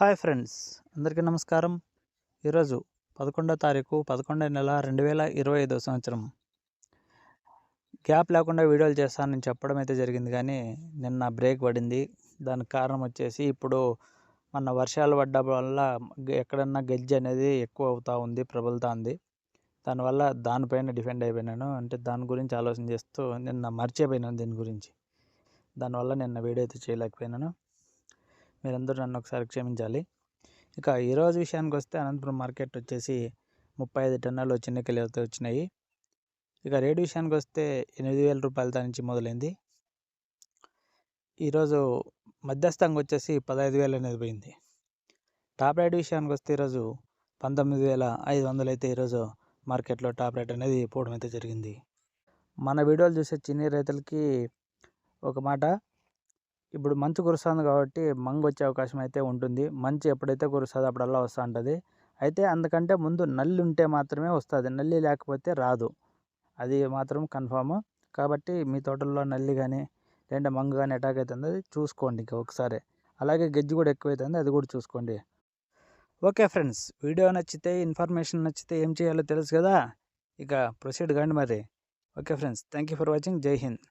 Hi friends అందరికీ నమస్కారం. ఈరోజు పదకొండో తారీఖు పదకొండో నెల రెండు వేల ఇరవై ఐదో సంవత్సరం. గ్యాప్ లేకుండా వీడియోలు చేస్తానని చెప్పడం అయితే జరిగింది కానీ నిన్న బ్రేక్ పడింది. దానికి కారణం వచ్చేసి ఇప్పుడు మన వర్షాలు పడ్డ వల్ల ఎక్కడన్నా గజ్జి అనేది ఎక్కువ అవుతూ ఉంది ప్రబలుతూ ఉంది. దానివల్ల దానిపైన డిపెండ్ అయిపోయినాను. అంటే దాని గురించి ఆలోచన చేస్తూ నిన్న మర్చిపోయినాను దీని గురించి. దానివల్ల నిన్న వీడియో అయితే చేయలేకపోయినాను. మీరందరూ నన్ను ఒకసారి క్షమించాలి. ఇక ఈరోజు విషయానికి వస్తే అనంతపురం మార్కెట్ వచ్చేసి ముప్పై ఐదు టన్నులు చిన్న అయితే వచ్చినాయి. ఇక రేటు విషయానికి వస్తే ఎనిమిది వేల రూపాయల నుంచి మొదలైంది. ఈరోజు మధ్యస్థంగా వచ్చేసి పదహైదు వేలు అనేది పోయింది. టాప్ రేట్ విషయానికి వస్తే ఈరోజు పంతొమ్మిది వేల ఐదు వందలు అయితే ఈరోజు మార్కెట్లో టాప్ రేట్ అనేది పోవడం అయితే జరిగింది. మన వీడియోలు చూసే చిన్న రైతులకి ఒక మాట ఇప్పుడు మంచు కురుస్తుంది కాబట్టి మంగు వచ్చే అవకాశం అయితే ఉంటుంది. మంచు ఎప్పుడైతే కురుస్తుందో అప్పుడల్లా వస్తూ ఉంటుంది. అయితే అందుకంటే ముందు నల్లి ఉంటే మాత్రమే వస్తుంది. నల్లి లేకపోతే రాదు. అది మాత్రం కన్ఫామ్. కాబట్టి మీ తోటల్లో నల్లి కానీ లేదంటే మంగు కానీ అటాక్ అవుతుంది అది చూసుకోండి ఇంకా ఒకసారి. అలాగే గజ్జి కూడా ఎక్కువైతుంది అది కూడా చూసుకోండి. ఓకే ఫ్రెండ్స్ వీడియో నచ్చితే ఇన్ఫర్మేషన్ నచ్చితే ఏం చేయాలో తెలుసు కదా? ఇక ప్రొసీడ్ కానీ మరి. Okay friends thank you for watching. Jai Hind.